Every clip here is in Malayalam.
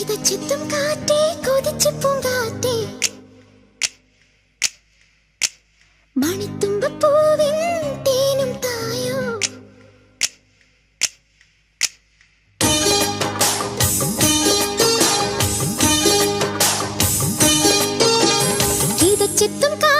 ഇതച്ചെത്തും കാറ്റേ കൊതിച്ചു പൂങ്കാറ്റേ മണിത്തുമ്പൂവിൻ തേനും തായോ. ഇതച്ചെത്തും കാ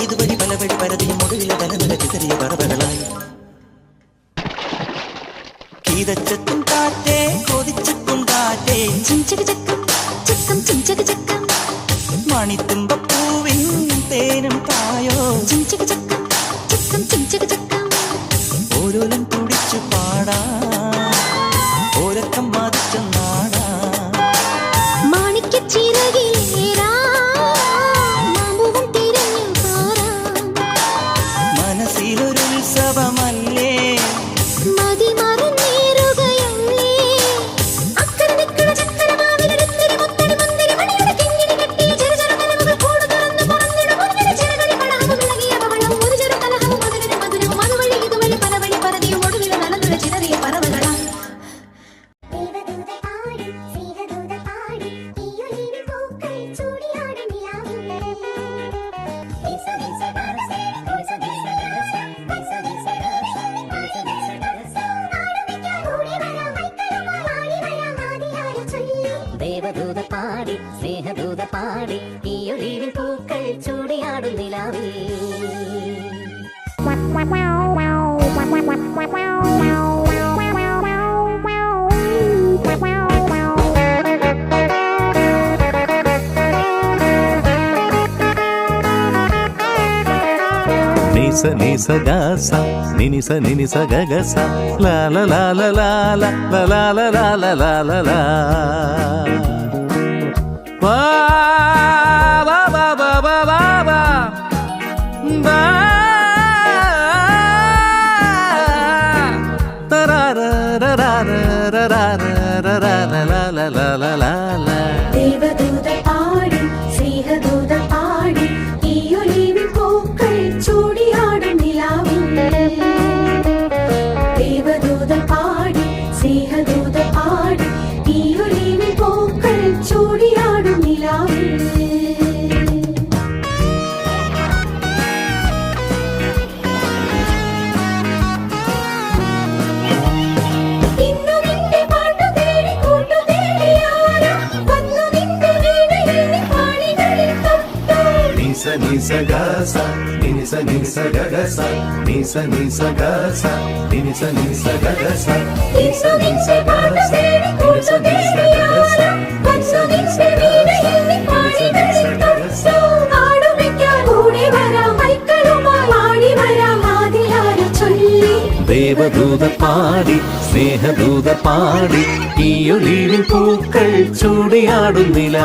ഇതുവഴി പല വഴി പരതിയും ഒടുവിലെ തല നിറച്ച് ചെറിയ പറവകളായി. കീതച്ചത്തും കാറ്റേ കൊതിച്ചക്കും കാറ്റേ. മണിത്തുമ്പ പൂവിൻ തേനും തായോ ഓരോലും തുടിച്ചു പാടാ. ഓരക്കം മാതിച്ച നാട് மாறி நீ ஒளிவில் பூக்கள் சூடையாடும் நிலாவே Nisa nisa gasa, ninisa ninisa gagasa, la la la la la la la la la la la la la la la la la la la la la la నిస నిస గగస నిస నిస గస నిస నిస గగస నిస నిస గగస నిస నిస గగస నిస నిస వీణയിൽ പാടി നടത്തം ആടുമിക്കാൻ ദേവദൂത പാടി സ്നേഹദൂത പാടി ഈ ഒളിവിൽ പൂക്കൾ ചൂടിയാടുന്നില്ല